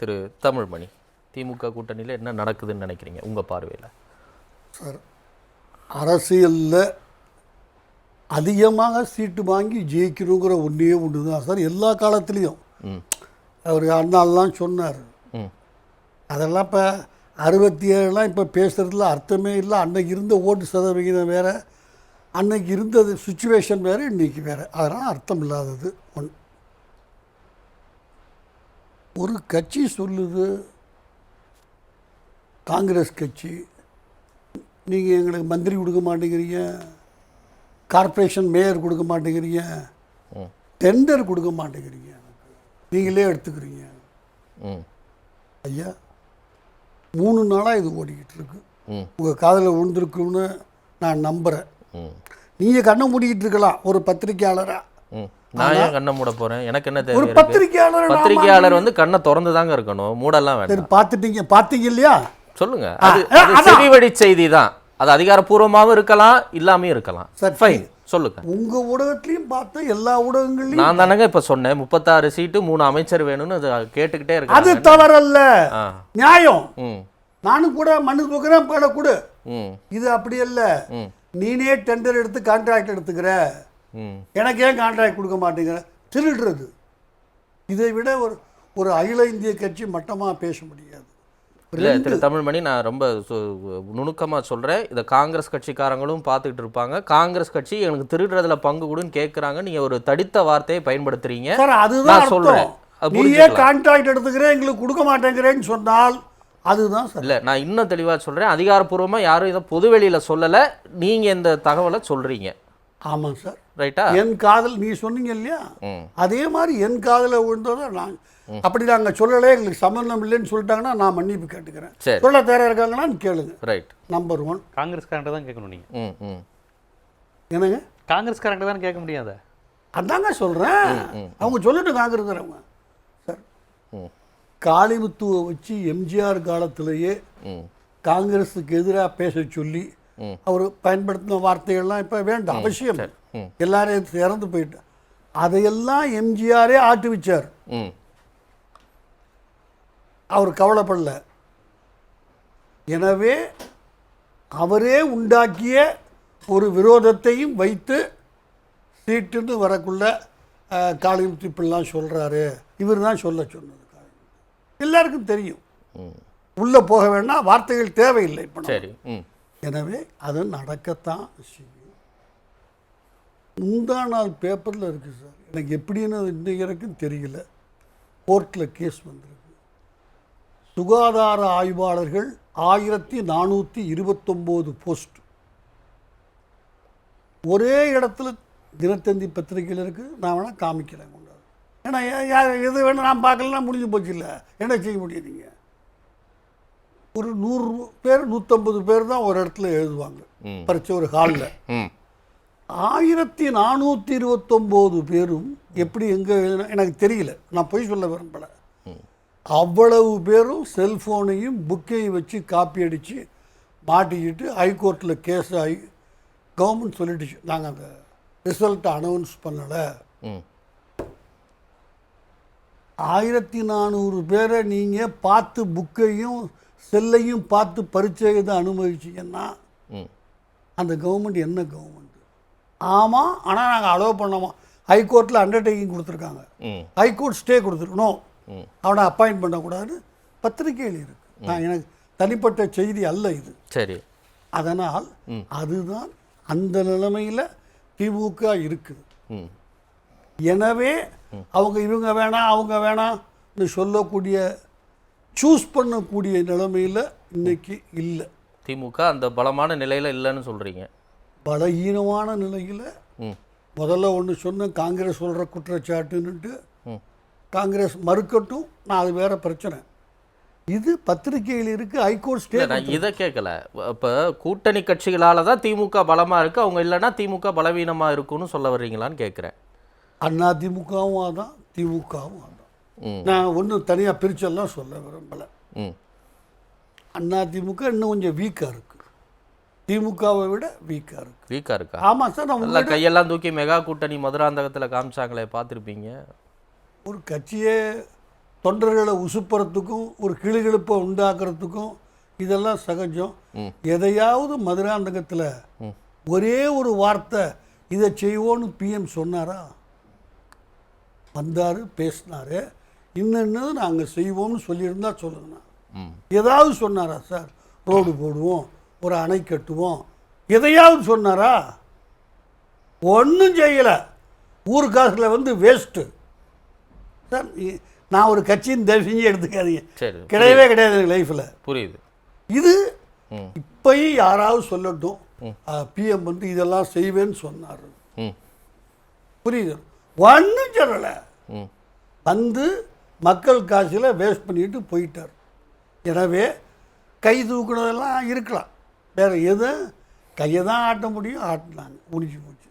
திரு தமிழ்மணி திமுக கூட்டணியில் என்ன நடக்குதுன்னு நினைக்கிறீங்க உங்கள் பார்வையில்? சார் அரசியலில் அதிகமாக சீட்டு வாங்கி ஜெயிக்கணுங்கிற ஒன்றே ஒன்று தான் சார் எல்லா காலத்துலேயும். அவர் அண்ணாலாம் சொன்னார். அதெல்லாம் இப்போ அறுபத்தி ஏழுலாம் இப்போ பேசுகிறதுல அர்த்தமே இல்லை. அன்னைக்கு இருந்த ஓட்டு சதவிகிதம் வேறு அன்னைக்கு இருந்தது சுச்சுவேஷன் வேறு இன்னைக்கு வேறு. அதனால் அர்த்தம் இல்லாதது ஒன் ஒரு கட்சி சொல்லுது காங்கிரஸ் கட்சி நீங்கள் எங்களுக்கு மந்திரி கொடுக்க மாட்டேங்கிறீங்க கார்ப்பரேஷன் மேயர் கொடுக்க மாட்டேங்கிறீங்க டெண்டர் கொடுக்க மாட்டேங்கிறீங்க. நீங்களே எடுத்துக்கிறீங்க. ஐயா மூணு நாளாக இது ஓடிக்கிட்டு இருக்கு. உங்கள் காதில் விழுந்திருக்குன்னு நான் நம்புகிறேன் நீங்கள் கண்ணை மூடிக்கிட்டு இருக்கலாம் ஒரு பத்திரிக்கையாளராக ம். நான் ஏன் கண்ணை மூட போகிறேன் எனக்கு என்ன தேவை இருக்கு? பத்திரிக்கையாளர் பத்திரிகையாளர் வந்து கண்ணை திறந்து தாங்க இருக்கணும். மூடெல்லாம் வேண்டாம். பார்த்துட்டீங்க. பார்த்தீங்க இல்லையா? சொல்லுங்க. அது அது. செவிவழி செய்தி தான் அது அதிகாரப்பூர்வமாகவும் இருக்கலாம் இல்லாமையும் இருக்கலாம். சரி. ஃபைன் சொல்லுங்க. உங்கள் ஊடகத்துலேயும் பார்த்தேன் எல்லா ஊடகங்கள்லையும் நான் தானங்க இப்ப சொன்னேன். முப்பத்தாறு சீட்டு மூணு அமைச்சர் வேணும்னு அது கேட்டுக்கிட்டே அது இருக்கேன் தவறல்ல. நியாயம். நானும் கூட மனு கொடுக்குறேன் கொடு. இது அப்படி அல்ல. ம். நீனே டெண்டர் எடுத்து கான்ட்ராக்ட் எடுத்துக்கிற. எனக்கு ஏன் கான்ட்ராக்ட் கொடுக்க மாட்டேங்கிற? திருடுறது. இதை விட ஒரு ஒரு அகில இந்திய கட்சி மட்டமாக பேச முடியாது. இல்ல திரு தமிழ்மணி நான் ரொம்ப சு- நுணுக்கமா சொல்றேன். இதை காங்கிரஸ் கட்சிக்காரங்களும் பார்த்துக்கிட்டு இருப்பாங்க. காங்கிரஸ் கட்சி எனக்கு திருடுறதுல பங்கு கொடுன்னு கேட்குறாங்க நீங்க ஒரு தடித்த வார்த்தையை பயன்படுத்துறீங்க. அதுதான் அது நீயே. கான்ட்ராக்ட் எடுத்துக்கிறேன்? எங்களுக்கு கொடுக்க மாட்டேங்கிறேன்னு சொன்னால் அதுதான் சார். இல்ல நான் இன்னும் தெளிவா சொல்றேன். அதிகாரப்பூர்வமா யாரும் இதை பொதுவெளியில சொல்லல. நீங்க இந்த தகவலை சொல்றீங்க. ஆமாம் சார். ரைட்டா? என் காதல் நீ சொன்னீங்க இல்லையா? அதே மாதிரி என் காதில் விழுந்ததை நான் அப்படி நாங்கள் சொல்லலை எங்களுக்கு சம்மந்தம் இல்லைன்னு சொல்லிட்டாங்கன்னா நான் மன்னிப்பு கேட்டுக்கிறேன். சொல்ல தயாரா இருக்காங்களான்னு கேளுங்க. ரைட். நம்பர் ஒன் காங்கிரஸ்காரன்ட்ட தான் கேட்கணும் நீங்கள் ம் என்னங்க? காங்கிரஸ்காரன்ட்ட தான் கேட்க முடியாத அதாங்க சொல்கிறேன் அவங்க சொல்லிட்டு காங்கிரஸ்காரவங்க சார். காளிமுத்துவை வச்சு எம்ஜிஆர் காலத்திலேயே காங்கிரஸுக்கு எதிராக பேச சொல்லி. அவர் பயன்படுத்தின வார்த்தைகள்லாம் இப்போ வேண்டாம். அவசியம். ம். எல்லாரும் இறந்து போயிட்டு அதையெல்லாம் எம்ஜிஆரே ஆட்டுவிச்சார் ம். அவர் கவலைப்படல. எனவே அவரே உண்டாக்கிய ஒரு விரோதத்தையும் வைத்து சீட்டுன்னு வரக்குள்ள காளிமுத்து இப்படிலாம் சொல்கிறாரு இவர் தான் சொல்ல சொன்னது. எல்லாருக்கும் தெரியும். உள்ளே போக வேண்டாம் வார்த்தைகள் தேவையில்லை இப்போ எனவே அது நடக்கத்தான் செய்யும். முந்தா நாள் பேப்பரில் இருக்குது சார். எனக்கு எப்படின்னு அது இன்னைக்கு வரைக்கும் தெரியல. கோர்ட்டில் கேஸ் வந்திருக்கு. சுகாதார ஆய்வாளர்கள் ஆயிரத்தி நானூற்றி இருபத்தொம்போது போஸ்ட் ஒரே இடத்துல தினத்தந்தி பத்திரிகையில் இருக்குது நான் வேணால் காமிக்கிறேன் கொண்டாது ஏன்னா யார் எது வேணும் நான் பார்க்கலாம் முடிஞ்சு போச்சு இல்லை. என்ன செய்ய முடியும் நீங்கள் ஒரு நூறு பேர் நூற்றம்பது பேர் தான் ஒரு இடத்துல எழுதுவாங்க. ம். பரிச்சை ஒரு ஹாலில் ஆயிரத்தி நானூற்றி இருபத்தொம்போது பேரும் எப்படி எங்கே எனக்கு தெரியல. நான் பொய் சொல்ல விரும்பலை. அவ்வளவு பேரும் செல்ஃபோனையும் புக்கையும் வச்சு காப்பி அடித்து மாட்டிக்கிட்டு ஹைகோர்ட்டில் கேஸ் ஆகி கவர்மெண்ட் சொல்லிடுச்சு நாங்கள் அந்த ரிசல்ட்டை அனௌன்ஸ் பண்ணலை. ஆயிரத்தி நானூறு பேரை நீங்கள் பார்த்து புக்கையும் செல்லையும் பார்த்து பரீட்சை அனுமதிச்சிங்கன்னா அந்த கவர்மெண்ட் என்ன கவர்மெண்ட் ஆமாம் ஆனால் நாங்கள் அலோவ் பண்ணோமா? ஹைகோர்ட்டில் அண்டர்டேக்கிங் கொடுத்துருக்காங்க. ஹைகோர்ட் ஸ்டே கொடுத்துருக்கணும். அவனை அப்பாயின்ட் பண்ணக்கூடாதுன்னு பத்திரிகையில் இருக்கு நான் எனக்கு தனிப்பட்ட செய்தி அல்ல இது. சரி. அதனால் அதுதான் அந்த நிலைமையில் திமுக இருக்குது. ம். எனவே அவங்க இவங்க வேணாம் அவங்க வேணாம்னு சொல்லக்கூடிய சூஸ் பண்ணக்கூடிய நிலைமையில் இன்னைக்கு இல்லை. திமுக அந்த பலமான நிலையில இல்லைன்னு சொல்றீங்க. பலகீனமான நிலையில் முதல்ல ஒன்று சொன்னேன் காங்கிரஸ் சொல்கிற குற்றச்சாட்டுன்னுட்டு. காங்கிரஸ் மறுக்கட்டும் நான் அது வேற பிரச்சனை. இது பத்திரிகையில் இருக்கு ஹைகோர்ட் ஸ்டே நான் இதை கேட்கல இப்போ கூட்டணி கட்சிகளால தான் திமுக பலமா இருக்கு அவங்க இல்லைன்னா திமுக பலவீனமா இருக்கும்னு சொல்ல வர்றீங்களான்னு கேட்குறேன் அண்ணா திமுகவும் அதான் திமுகவும் அதான். நான் ஒன்றும் தனியாக பிரிச்செல்லாம் சொல்ல விரும்பலை. அண்ணா திமுக இன்னும் கொஞ்சம் வீக்காக இருக்கு. திமுகவை விட வீக்காக இருக்கு. வீக்கா இருக்கா? ஆமாம் சார் நல்லா கையெல்லாம் தூக்கி மெகா கூட்டணி மதுராந்தகத்துல காமிச்சாங்களே பார்த்துருப்பீங்க? ஒரு கட்சியே தொண்டர்களை உசுப்புறத்துக்கும் ஒரு கிளுகிழுப்பை உண்டாக்குறதுக்கும் இதெல்லாம் சகஜம். எதையாவது மதுராந்தகத்தில் ஒரே ஒரு வார்த்தை இதை செய்வோன்னு பிஎம் சொன்னாரா? வந்தார் பேசினாரு. இன்னென்னு நாங்கள் செய்வோம்னு சொல்லியிருந்தா சொல்லுங்கண்ணா ஏதாவது சொன்னாரா சார்? ரோடு போடுவோம் ஒரு அணை கட்டுவோம். எதையாவது சொன்னாரா? ஒன்றும் செய்யலை. ஊர் காசில் வந்து வேஸ்ட்டு சார் நான் ஒரு கட்சியின் செஞ்சு எடுத்துக்காதீங்க. கிடையவே கிடையாது எனக்கு லைஃப்பில் புரியுது. இது. இப்பயும் யாராவது சொல்லட்டும். பிஎம் வந்து இதெல்லாம் செய்வேன்னு சொன்னார். புரியுது? ஒன்றும் சொல்லலை. வந்து மக்கள் காசில் வேஸ்ட் பண்ணிட்டு போயிட்டார். எனவே கை தூக்குனதெல்லாம் இருக்கலாம். வேறு எதுவும் கையை தான் ஆட்ட முடியும் ஆட்டினாங்க. முடிஞ்சு போச்சு.